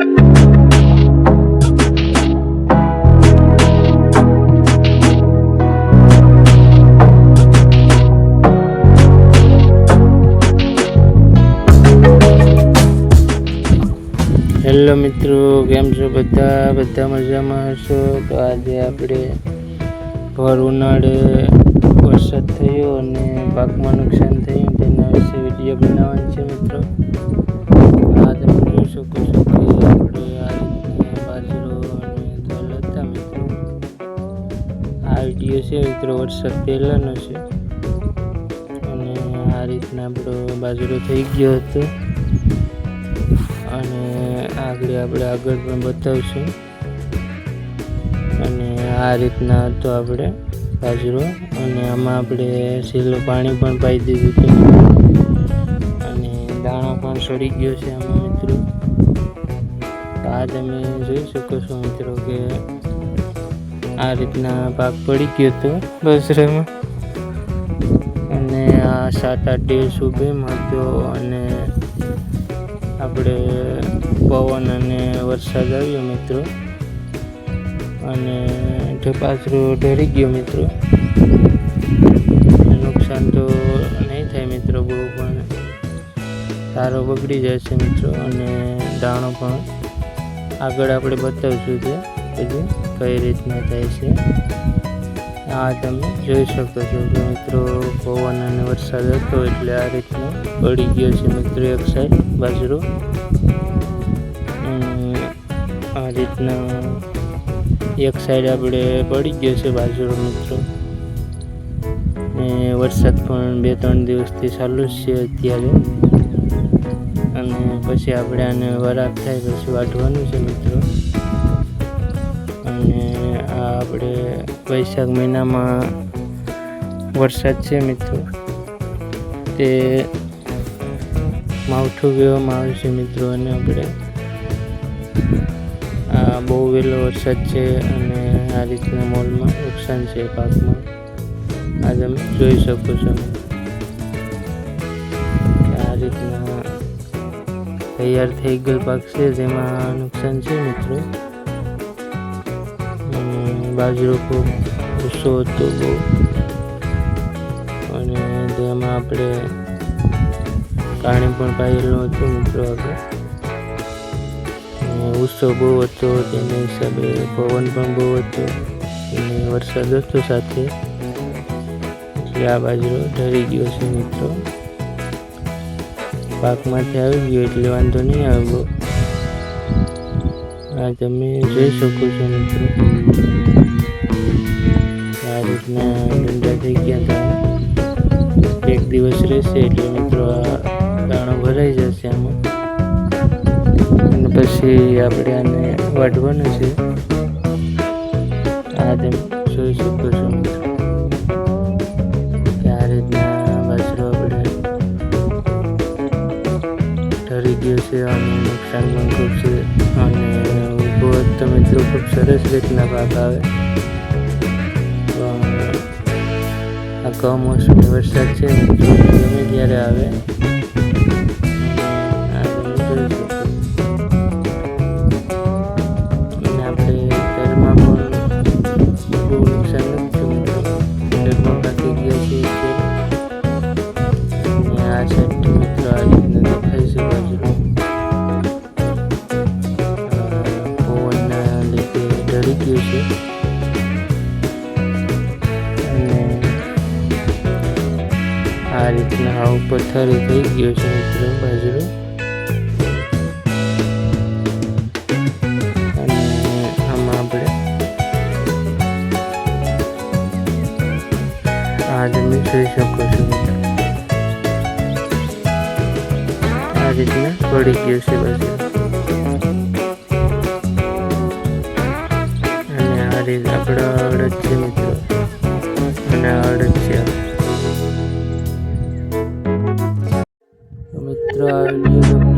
Hello મિત્રો, કેમ છો બધા? બધા મજામાં હશો? તો આજે આપણે ભર ઉનાળે વરસાદ થયો અને પાકમાં નુકસાન થયું. તેના વિશે વીડિયો બનાવવાનો છે મિત્રો. આ તમે જોઈ શકો છો. વીડિયો છે મિત્રો વરસાદ પહેલાંનો છે. અને આ રીતના આપણો બાજરો થઈ ગયો હતો. અને આગળ આપણે આગળ પણ બતાવશું. અને આ રીતના હતો આપણે બાજરો. અને આમાં આપણે સીલું પાણી પણ પાઈ દીધું હતું. અને દાણો પણ સડી ગયો છે આમાં મિત્રો. આ તમે જોઈ શકો છો મિત્રો કે આ રીતના ભાગ પડી ગયો હતો બસરામાં અને આ સાત આઠ દિવસ ઉભેમાં હતો અને આપણે પવન અને વરસાદ આવ્યો મિત્રો. અને ઢપાસરો ઢરી ગયો મિત્રો. નુકસાન તો નહીં થાય મિત્રો બહુ, પણ સારો બગડી જાય છે મિત્રો. અને દાણો પણ આગળ આપણે બતાવશું તે બધું કઈ રીતના થાય છે? આ તમે જોઈ શકો છો કે મિત્રો, પવન અને વરસાદ હતો એટલે આ રીતનો પડી ગયો છે મિત્રો એક સાઈડ બાજરો. આ રીતના એક સાઈડ આપણે પડી ગયો છે બાજરો મિત્રો. અને વરસાદ પણ બે ત્રણ દિવસથી ચાલુ જ છે અત્યારે. અને પછી આપણે આને વરાપ થાય પછી વાઢવાનું છે મિત્રો. અને આ આપણે વૈશાખ મહિનામાં વરસાદ છે મિત્રો. તે માવઠું કહેવામાં આવે છે મિત્રો અને આપણે આ બહુ વહેલો વરસાદ છે અને આ રીતના મોલમાં નુકસાન છે પાકમાં. આ તમે જોઈ શકો છો. આ રીતના તૈયાર થઈ ગયેલ પાક છે, જેમાં નુકસાન છે મિત્રો. બાજરો ખૂબ ઓછો હતો બહુ. અને તેમાં આપણે પાણી પણ પાયેલું હતું મિત્રો અને ગુસ્સો બહુ હતો, તેના હિસાબે પવન પણ બહુ હતો. અને વરસાદ હતો સાથે. આ બાજરો ઢળી ગયો છે મિત્રો. પાકમાંથી આવી ગયો, એટલે વાંધો નહીં આવ્યો આ તમે જોઈ શકો છો મિત્રો. આ રીતના ડંડા થઈ ગયા હતા. એક દિવસ રહેશે એટલે મિત્રો આ દાણો ભરાઈ જશે આમાં. અને પછી આપણે આને વાઢવાનું છે. આ તમે જોઈ શકો છો મિત્રો. રીતના બાજરો આપણે ઠરી ગયો છે. અને નુકસાન પણ ઊભો હોત તો મિત્રો ખૂબ સરસ રીતના પાક આવે આ કમોસમી વરસાદ છે ગમે ત્યારે આવે ગયું છે. આ રીતના આ પથ્થર થરી થઈ ગયો છે મિત્રો બાજરો. આપણે આ તમે જોઈ શકો છો. આ રીતના પડી ગયું છે બાજરો. રીત આપણા અડદ છે મિત્રો. અને અડદ છે મિત્રો આ